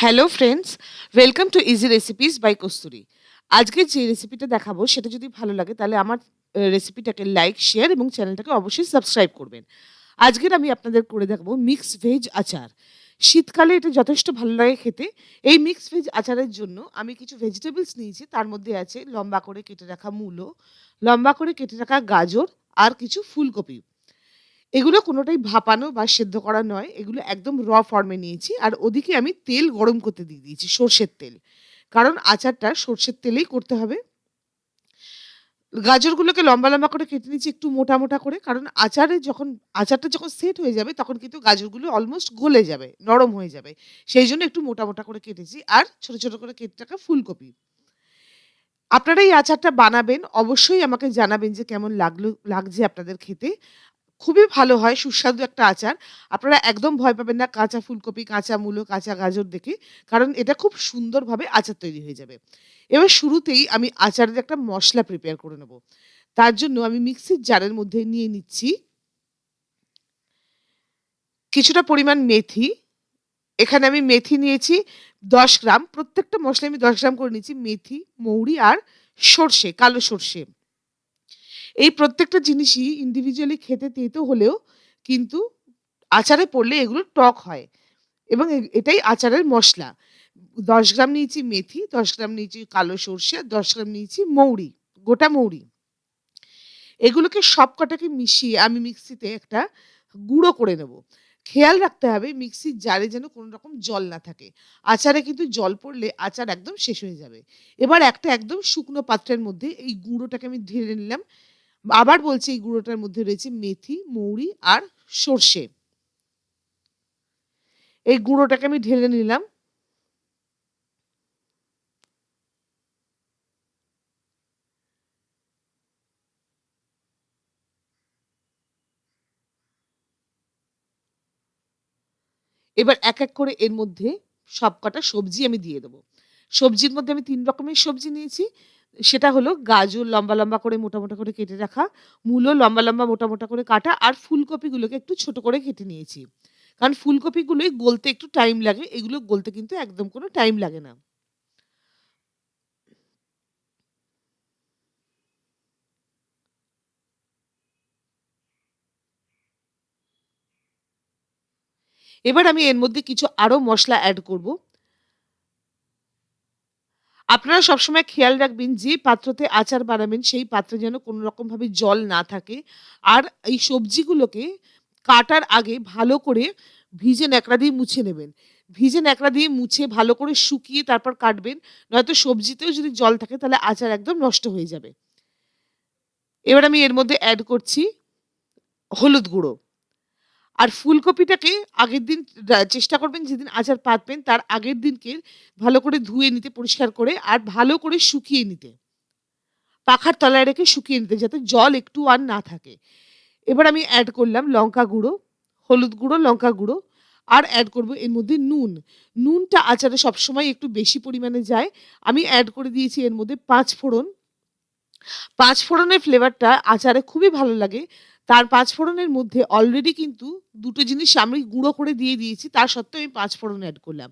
Hello friends, welcome to easy recipes by Kasturi. আজকে যে রেসিপিটা দেখাবো, সেটা যদি ভালো লাগে, তাহলে আমার রেসিপিটাকে লাইক, শেয়ার এবং চ্যানেলটাকে অবশ্যই সাবস্ক্রাইব করবেন। আজকের আমি আপনাদের করে দেখাবো মিক্স ভেজ আচার। শীতকালে এটা যথেষ্ট ভালো লাগে খেতে। এই মিক্স ভেজ আচারের জন্য আমি কিছু ভেজিটেবলস নিয়েছি, তার মধ্যে আছে লম্বা করে কেটে রাখা মূলো, লম্বা করে কেটে রাখা গাজর, আর কিছু ফুলকপি। এগুলো কোনোটাই ভাপানো বা সেদ্ধ করা নয়। এগুলো একদম র ফর্মে নিয়েছি। আর ওদিকে আমি তেল গরম করতে দিয়ে দিয়েছি, সর্ষের তেল। কারণ আচারটা সর্ষের তেলেই করতে হবে। গাজরগুলোকে লম্বা লম্বা করে কেটে নিয়েছি একটু মোটা মোটা করে। কারণ আচারে যখন, আচারটা যখন সেট হয়ে যাবে, তখন কিন্তু গাজরগুলো অলমোস্ট গলে যাবে, নরম হয়ে যাবে। সেই জন্য একটু মোটা মোটা করে কেটেছি। আর ছোট ছোট করে কেটে রাখা ফুলকপি। আপনারা এই আচারটা বানাবেন, অবশ্যই আমাকে জানাবেন যে কেমন লাগল, লাগছে আপনাদের খেতে। খুবই ভালো হয়, সুস্বাদু একটা আচার। আপনারা একদম ভয় পাবেন না, কাঁচা ফুলকপি, কাঁচা মূলো, কাঁচা গাজর দেখে, কারণ এটা খুব সুন্দরভাবে আচার তৈরি হয়ে যাবে। এবার শুরুতেই আমি আচারের একটা মশলা প্রিপেয়ার করে নেব। তার জন্য আমি মিক্সির জারের মধ্যে নিয়ে নিচ্ছি কিছুটা পরিমাণ মেথি। এখানে আমি মেথি নিয়েছি দশ গ্রাম। প্রত্যেকটা মশলা আমি দশ গ্রাম করে নিয়েছি মেথি, মৌরি আর সর্ষে, কালো সর্ষে। এই প্রত্যেকটা জিনিসই ইন্ডিভিজুয়ালি খেতে তেতো হলেও কিন্তু আচারে পড়লে এগুলো টক হয়। এবং এটাই আচারের মশলা। দশ গ্রাম নিয়েছি মেথি, দশ গ্রাম নিয়েছি কালো সর্ষে, আর দশ গ্রাম নিয়েছি মৌরি, গোটা মৌরি। এগুলোকে সব কটাকে মিশিয়ে আমি মিক্সিতে একটা গুঁড়ো করে নেব। খেয়াল রাখতে হবে মিক্সির জারে যেন কোনো রকম জল না থাকে। আচারে কিন্তু জল পড়লে আচার একদম শেষ হয়ে যাবে। এবার একটা একদম শুকনো পাত্রের মধ্যে এই গুঁড়োটাকে আমি ঢেলে নিলাম। আবার বলছি এই গুঁড়োটার মধ্যে রয়েছে মেথি, মৌরি আর সর্ষে। এই গুঁড়োটাকে আমি ঢেলে নিলাম। এবার এক এক করে এর মধ্যে সবকটা সবজি আমি দিয়ে দেবো। সবজির মধ্যে আমি তিন রকমের সবজি নিয়েছি। সেটা হলো গাজর লম্বা লম্বা করে মোটা মোটা করে কেটে রাখা, মূলো লম্বা লম্বা মোটা মোটা করে কাটা আর ফুলকপিগুলোকে একটু ছোট করে কেটে নিয়েছি। কারণ ফুলকপিগুলোই গলতে একটু টাইম লাগে, এগুলো গলতে কিন্তু একদম কোনো টাইম লাগে না। এবার আমি এর মধ্যে কিছু আরও মশলা অ্যাড করব। আপনারা সবসময় খেয়াল রাখবেন যে পাত্রতে আচার বানাবেন, সেই পাত্রে যেন কোনো রকমভাবে জল না থাকে। আর এই সবজিগুলোকে কাটার আগে ভালো করে ভিজে ন্যাকড়া দিয়ে মুছে নেবেন। ভিজে ন্যাকড়া দিয়ে মুছে ভালো করে শুকিয়ে তারপর কাটবেন, নয়তো সবজিতেও যদি জল থাকে তাহলে আচার একদম নষ্ট হয়ে যাবে। এবার আমি এর মধ্যে অ্যাড করছি হলুদ গুঁড়ো। আর ফুলকপিটাকে আগের দিন চেষ্টা করবেন যেদিন আচার পাতবেন, তার আগের দিনকে ভালো করে ধুয়ে নিতে, পরিষ্কার করে, আর ভালো করে শুকিয়ে নিতে। পাখার তলায় রেখে শুকিয়ে নিতে যাতে জল একটু আর না থাকে। এবার আমি অ্যাড করলাম লঙ্কা গুঁড়ো, হলুদ গুঁড়ো, লঙ্কা গুঁড়ো, আর অ্যাড করব এর মধ্যে নুন। নুনটা আচারে সবসময় একটু বেশি পরিমাণে যায়। আমি অ্যাড করে দিয়েছি এর মধ্যে পাঁচ ফোড়ন পাঁচ ফোড়নের ফ্লেভারটা আচারে খুবই ভালো লাগে। তার পাঁচ ফোড়নের মধ্যে অলরেডি কিন্তু দুটো জিনিস আমি গুঁড়ো করে দিয়ে দিয়েছি, তার সত্ত্বেও আমি পাঁচ ফোড়ন অ্যাড করলাম।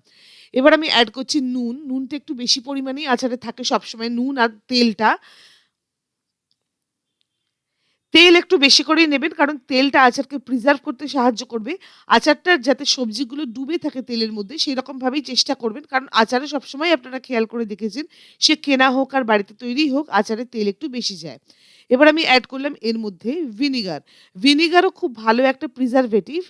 এবার আমি অ্যাড করছি নুন, নুনটা একটু বেশি পরিমাণেই আচারে থাকে সবসময়, নুন আর তেলটা তেল একটু বেশি করেই নেবেন, কারণ তেলটা আচারকে প্রিজার্ভ করতে সাহায্য করবে। আচারটার যাতে সবজিগুলো ডুবে থাকে তেলের মধ্যে সেই রকম ভাবেই চেষ্টা করবেন। কারণ আচারে সবসময় আপনারা খেয়াল করে দেখেছেন, সে কেনা হোক আর বাড়িতে তৈরি হোক, আচারে তেল একটু বেশি যায়। এবার আমি অ্যাড করলাম এর মধ্যে ভিনিগার ভিনিগারও খুব ভালো একটা প্রিজারভেটিভ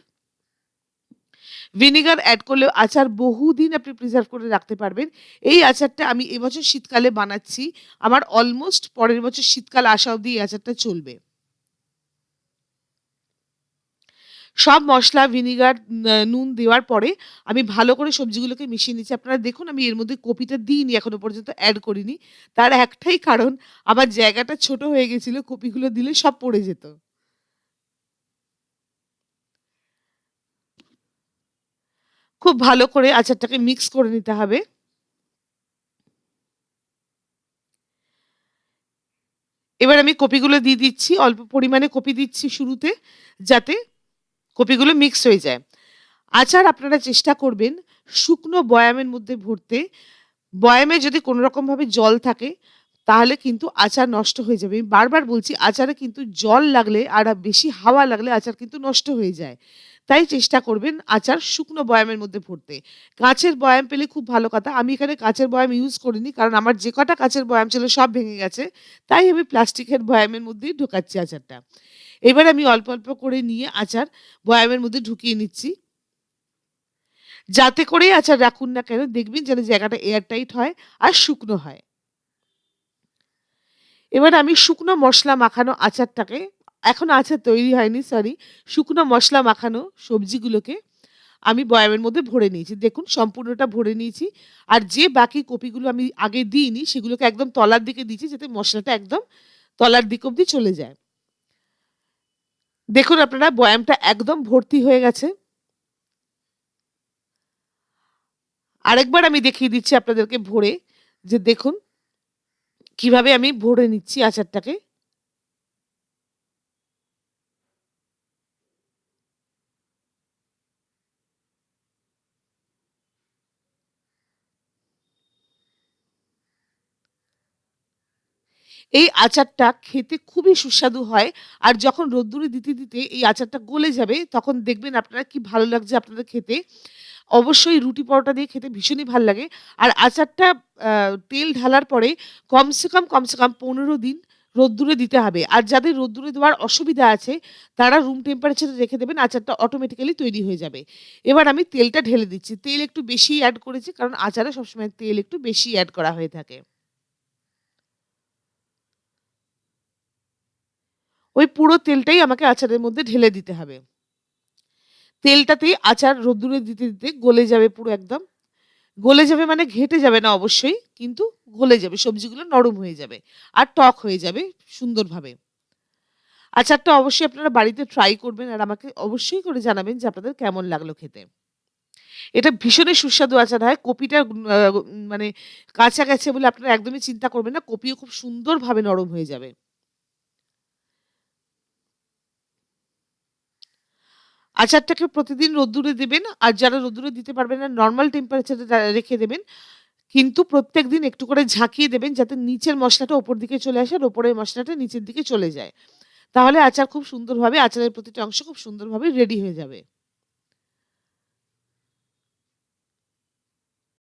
ভিনিগার অ্যাড করলে আচার বহুদিন আপনি প্রিজার্ভ করে রাখতে পারবেন। এই আচারটা আমি এবছর শীতকালে বানাচ্ছি। আমার অলমোস্ট পরের বছর শীতকাল আসা অবধি এই আচারটা চলবে। সব মশলা, ভিনিগার নুন দেওয়ার পরে আমি ভালো করে সবজিগুলোকে মিশিয়ে নিচ্ছি। আপনারা দেখুন, আমি এর মধ্যে কপিটা দিইনি, এখনও পর্যন্ত অ্যাড করিনি। তার একটাই কারণ, আমার জায়গাটা ছোট হয়ে গেছিল, কপিগুলো দিলে সব পড়ে যেত। খুব ভালো করে আচারটাকে মিক্স করে নিতে হবে। এবার আমি কপিগুলো দিয়ে দিচ্ছি, অল্প পরিমাণে কপি দিচ্ছি শুরুতে, যাতে কপিগুলো মিক্স হয়ে যায় আচার আপনারা চেষ্টা করবেন শুকনো বয়ামের মধ্যে ভরতে। বয়ামে যদি কোনো রকমভাবে জল থাকে, তাহলে কিন্তু আচার নষ্ট হয়ে যাবে। আমি বারবার বলছি, আচারে কিন্তু জল লাগলে আর বেশি হাওয়া লাগলে আচার কিন্তু নষ্ট হয়ে যায়। তাই চেষ্টা করবেন আচার শুকনো বয়ামের মধ্যে ভরতে। কাঁচের বয়াম পেলে খুব ভালো কথা। আমি এখানে কাঁচের বয়াম ইউজ করিনি। কারণ আমার যে কটা কাঁচের বয়াম ছিল সব ভেঙে গেছে। তাই আমি প্লাস্টিকের বয়ামের মধ্যেই ঢোকাচ্ছি আচারটা। এবার আমি অল্প, অল্প করে নিয়ে আচার বয়ামের মধ্যে ঢুকিয়ে নিচ্ছি। যাতে করেই আচার রাখুন না কেন দেখবেন যেন জায়গাটা এয়ার টাইট হয় আর শুকনো হয়। এবার আমি শুকনো মশলা মাখানো আচারটাকে এখনও আচার তৈরি হয়নি সরি। শুকনো মশলা মাখানো সবজিগুলোকে আমি বয়ামের মধ্যে ভরে নিয়েছি। দেখুন সম্পূর্ণটা ভরে নিয়েছি। আর যে বাকি কপিগুলো আমি আগে দিইনি সেগুলোকে একদম তলার দিকে দিয়েছি যাতে মশলাটা একদম তলার দিক অব্দি চলে যায়। দেখুন আপনারা, বয়ামটা একদম ভর্তি হয়ে গেছে। আরেকবার আমি দেখিয়ে দিচ্ছি আপনাদেরকে ভরে যে দেখুন, কীভাবে আমি ভরে নিচ্ছি আচারটাকে। এই আচারটা খেতে খুবই সুস্বাদু হয়। আর যখন রোদ্দুরে দিতে, দিতে এই আচারটা গলে যাবে তখন দেখবেন আপনারা কি ভালো লাগছে আপনাদের খেতে। অবশ্যই রুটি পরোটা দিয়ে খেতে ভীষণই ভালো লাগে। আর আচারটা তেল ঢালার পরে কমসে কম, কমসে কম ১৫ দিন রোদ্দুরে দিতে হবে। আর যাদের রোদ্দুরে দেওয়ার অসুবিধা আছে তারা রুম টেম্পারেচারে রেখে দেবেন আচারটা অটোমেটিক্যালি তৈরি হয়ে যাবে। এবার আমি তেলটা ঢেলে দিচ্ছি। তেল একটু বেশিই অ্যাড করেছি কারণ আচারে সবসময় তেল একটু বেশি অ্যাড করা হয়ে থাকে। ওই পুরো তেলটাই আমাকে আচারের মধ্যে ঢেলে দিতে হবে। তেলটাতেই আচার রোদ্দুরে দিতে, দিতে গলে যাবে পুরো একদম। গলে যাবে মানে ঘেঁটে যাবে না অবশ্যই। কিন্তু গলে যাবে। সবজিগুলো নরম হয়ে যাবে। আর টক হয়ে যাবে সুন্দরভাবে। আচারটা অবশ্যই আপনারা বাড়িতে ট্রাই করবেন আর আমাকে অবশ্যই করে জানাবেন যে আপনাদের কেমন লাগল খেতে। এটা ভীষণই সুস্বাদু আচার হয়। কপিটা মানে কাঁচা গেছে বলে আপনারা একদমই চিন্তা করবেন না। কপিও খুব সুন্দরভাবে নরম হয়ে যাবে। আচারটাকে প্রতিদিন রোদ্দুরে দেবেন। আর যারা রোদ্দুরে দিতে পারবেন না নর্মাল টেম্পারেচারে রেখে দেবেন। কিন্তু প্রত্যেক দিন একটু করে ঝাঁকিয়ে দেবেন যাতে নিচের মশলাটা ওপর দিকে চলে আসে আর ওপরের মশলাটা নিচের দিকে চলে যায়। তাহলে আচার খুব সুন্দরভাবে, আচারের প্রতিটা অংশ খুব সুন্দরভাবে রেডি হয়ে যাবে।